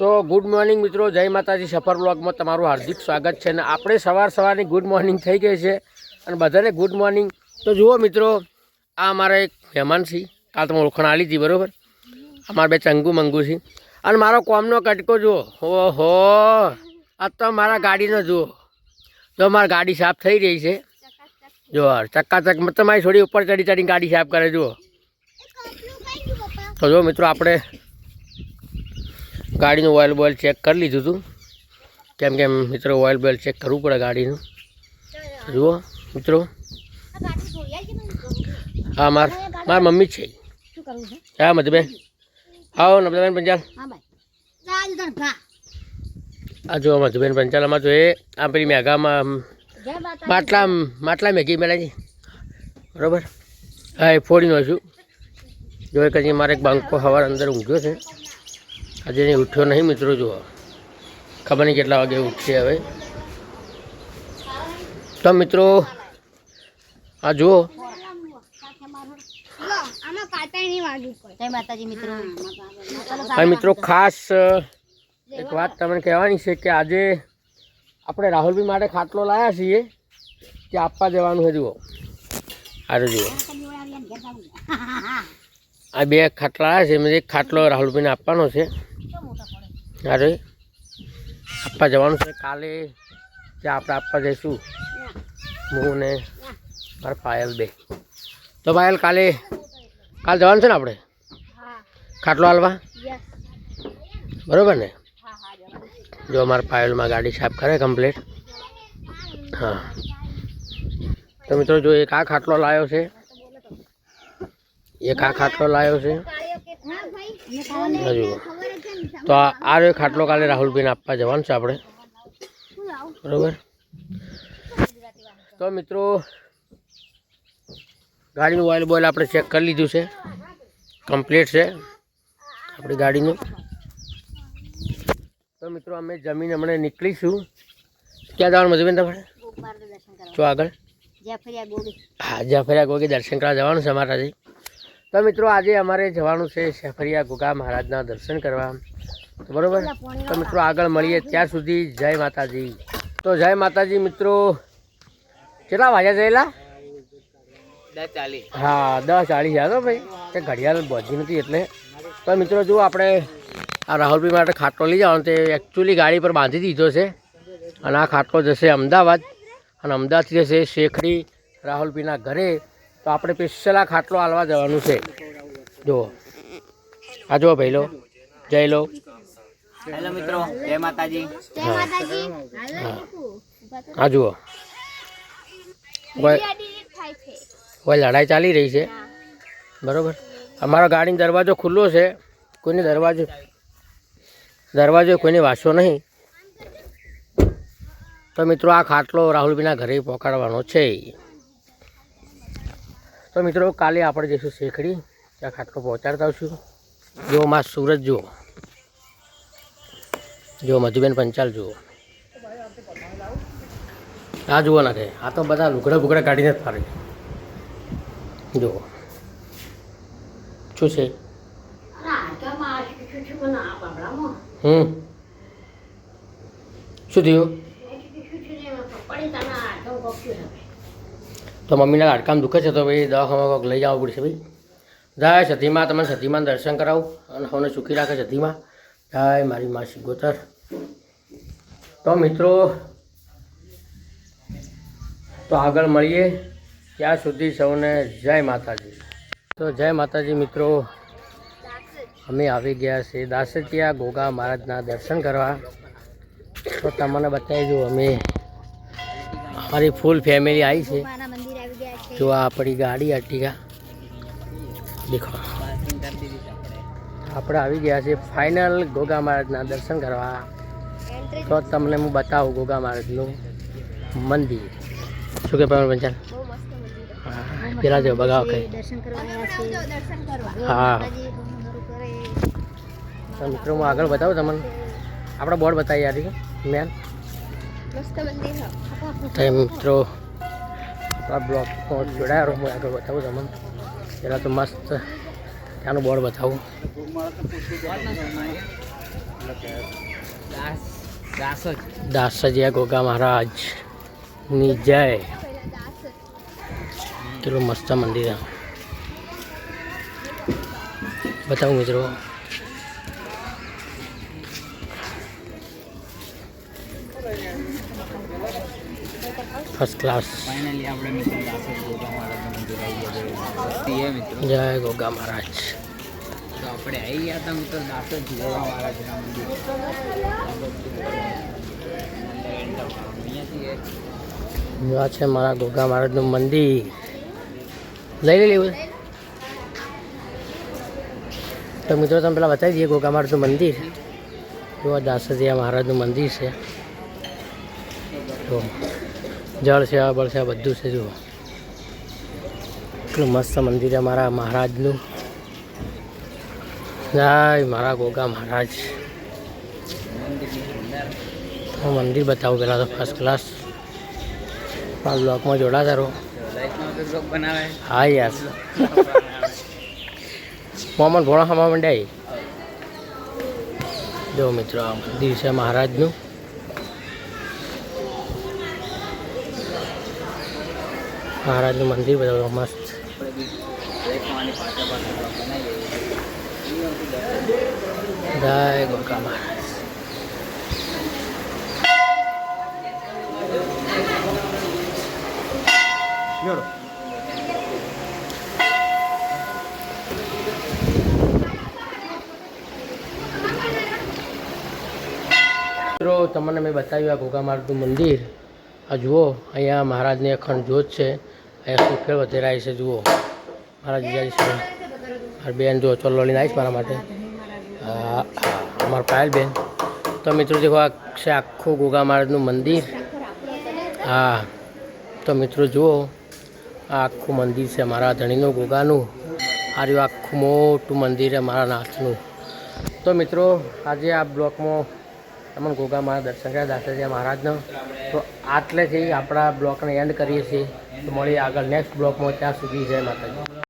તો good morning મિત્રો, જય માતાજી. સફર બ્લોગમાં તમારું હાર્દિક સ્વાગત છે અને આપણે સવાર સવારની ગુડ મોર્નિંગ થઈ ગઈ છે અને બધાને ગુડ મોર્નિંગ તો જુઓ મિત્રો, આ અમારા એક મહેમાન છે. કાલ તમે ઓળખાણ આલી હતી, બરાબર? અમારા બે ચંગુ મંગુ છે. અને મારો કોમનો કટકો જુઓ. ઓહો, આ તો મારા ગાડીનો જુઓ. જો મારી ગાડી સાફ થઈ રહી છે. જો ચક્કાચક મતલબ મારી થોડી ઉપર ચડી ચડીને ગાડી સાફ કરે, જુઓ. તો જો મિત્રો, આપણે ગાડીનું ઓઇલ બોઇલ ચેક કરી લીધું હતું કેમ કે મિત્રો ઓઇલ બોઇલ ચેક કરવું પડે ગાડીનું. જુઓ, મિત્રો. હા, માર, મારી મમ્મી જ છે. હા, મધુબેન. આવો નબદાબેન પંચાલ. જા આ જો મધુબેન પંચાલમાં તો એ આ પેલી મેઘામાં માટલા માટલા મેઘી મેળાજી બરાબર? હા, એ ફોડી છું જો કદી મારે એક બાંકો હવાર અંદર ઊંઘ્યો છે. આજે નહીં, ઉઠ્યો નહીં મિત્રો, જુઓ. ખબર નહીં કેટલા વાગે ઉઠશે હવે. તો મિત્રો, આ જુઓ. મિત્રો, ખાસ એક વાત તમને કહેવાની છે કે આજે આપણે રાહુલભાઈ માટે ખાટલો લાવ્યા છીએ કે આપવા જવાનું છે, જુઓ. આજે જુઓ. આ બે ખાટલા આવ્યા છે એક ખાટલો રાહુલભાઈને આપવાનો છે. અરે, આપવા જવાનું છે કાલે. ત્યાં આપણે આપવા જઈશું. હું ને મારા પાયલ બે. તો પાયલ, કાલે કાલે જવાનું છે ને આપણે? ખાટલો હાલવા? બરાબર ને. જો અમારા પાયલમાં ગાડી સાફ કરે કમ્પ્લીટ હા. તો મિત્રો, જો, એક આ ખાટલો લાવ્યો છે. એક આ ખાટલો લાવ્યો છે. હજુ. જ તો આ રહ્યો ખાટલો કાલે રાહુલભાઈને આપવા જવાનું છે આપણે. બરાબર? તો મિત્રો ગાડીનું ઓઇલ બોઇલ આપણે ચેક કરી લીધું છે. કમ્પ્લીટ છે. આપણી ગાડીનું. તો મિત્રો અમે જમીન હમણાં નીકળીશું. ક્યાં જવાનું મજબેન તમારે? જો આગળ. હા જ્યાં ફર્યા ગોગી દર્શન કરવા જવાનું છે અમારાથી. તો મિત્રો આજે અમારે જવાનું છે શેફરિયા ગોગા મહારાજના દર્શન કરવા. તો બરોબર? તો મિત્રો આગળ મળીએ ત્યાં સુધી જય માતાજી. તો જય માતાજી મિત્રો. કેટલા વાગ્યા જયેલા હા દસ ચાલીસ આવ્યો ભાઈ. તે ઘડિયાળ બધી નથી એટલે. તો મિત્રો જુઓ આપણે આ રાહુલભાઈ માટે ખાટલો લઈ જવાનો તે એકચ્યુઅલી ગાડી પર બાંધી દીધો છે. અને આ ખાટલો જશે અમદાવાદ. અને અમદાવાદથી જશે શેખડી રાહુલભાઈના ઘરે. તો આપણે સ્પેશિયલ આ ખાટલો હાલવા જવાનું છે. જુઓ. આ જુઓ ભાઈ લો જય લો. હેલો મિત્રો જય માતાજી. જય માતાજી. આ જુઓ. કોઈ કોઈ લડાઈ ચાલી રહી છે? બરોબર? અમારો ગાડીનો દરવાજો ખુલ્લો છે. કોઈને દરવાજો દરવાજો કોઈને વાંચો નહીં. તો મિત્રો આ ખાટલો રાહુલભાઈના ઘરે પહોંચાડવાનો છે. તો મિત્રો, કાલે આપણે જઈશું શેખડી. ત્યાં ખાટલો પહોંચાડતા આવશું. જો માં સુરત જુઓ. જો મધુબેન પંચાલ, જુઓ. આ જુઓ ના કે આ તો બધા લુગડા બુગડા કાઢીને જ ફરે. જુઓ. શું છે? હમ. શું થયું? તો મમ્મીના હાડકામ દુખે છે તો ભાઈ દવાખામાં કોઈક લઈ જવું પડશે ભાઈ. જાય સતીમાં તમે સતીમાં દર્શન કરાવું અને સૌને સુખી રાખે સતીમાં જાય મારી માસી ગોતર. તો મિત્રો, તો આગળ મળીએ. ત્યાં સુધી સૌને જય માતાજી. તો જય માતાજી મિત્રો. અમે આવી ગયા છે દાસતિયા ગોગા મહારાજના દર્શન કરવા. તો તમને બતાવી દઉં, અમે અમારી ફૂલ ફેમિલી આવી છે. જો આ આપણી ગાડી અટીકા દેખો. આપણે આવી ગયા છે ફાઇનલ ગોગા મહારાજના દર્શન કરવા. તો તમને હું બતાવું ગોગા મહારાજનું મંદિર. શું કે પ્રમાણ પંચાલ? પેલા જો બગાવ કઈ. હા. તો મિત્રો હું આગળ બતાવું તમને. આપણે બોર્ડ બતાવી યાર મેન મિત્રો આપણા બ્લોક જોડાયા રહો હું આગળ બતાવું, તમને. પહેલાં તો મસ્ત ત્યાંનું બોર્ડ બતાવું. દાસજીયા ગોગા મહારાજની જય. કેટલું મસ્ત મંદિર. બતાવું મિત્રો. ફર્સ્ટ ક્લાસ ફાઇનલી આપણે મિત્રો ગોગા મહારાજનું મંદિર આવી ગયા મિત્રો. જય ગોગા મહારાજ. તો આપણે આવી ગયા હતા મિત્રો દાસ ગોગા મહારાજના મંદિર. અહીંયાથી આ છે મારા ગોગા મહારાજનું મંદિર. લઈ લઈ લેવું તો મિત્રો તમે પેલા બતાવી દઈએ ગોગા મહારાજનું મંદિર. જો આ દાસજીયા મહારાજનું મંદિર છે. જો જળ છે બળ છે બધું છે, જુઓ. એટલું મસ્ત મંદિર છે મારા મહારાજનું. જય મારા ગોગા મહારાજ. હું મંદિર બતાવું પહેલાં તો ફર્સ્ટ ક્લાસ આ બ્લોકમાં જોડાતા રહો. હા યાર. મોમન ભોળા હમા મંડાઈ જો મિત્રો, આ મંદિર છે મહારાજનું. મહારાજનું મંદિર બધા મસ્ત. જય ગોગા મહારાજ. મિત્રો, તમને મેં બતાવ્યું આ મહારાજનું મંદિર. આ જુઓ, અહીંયા મહારાજની અખંડ જ્યોત છે. અહીંયા સુખેળ વધેરાય છે, જુઓ. મારા જીજાજી છે. મારી બેન જુઓ ચોલ્લો લઈને આવીશ મારા માટે. અમારા પાયલ બેન. તો મિત્રો દેખો આ છે આખું ગોગા મહારાજનું મંદિર. હા, તો મિત્રો જુઓ, આ આખું મંદિર છે મારા ધણીનું, ગોગાનું. આ રહ્યું આખું મોટું મંદિર છે મારા નાથનું. તો મિત્રો, આજે આ બ્લોકમાં તમને ગોગા મહારાજ દર્શન કર્યા દાસાજી મહારાજનો. તો આટલેથી આપણા બ્લોકને એન્ડ કરીએ છીએ. તો મળીએ આગળ નેક્સ્ટ બ્લોકમાં ત્યાં સુધી જય માતાજી.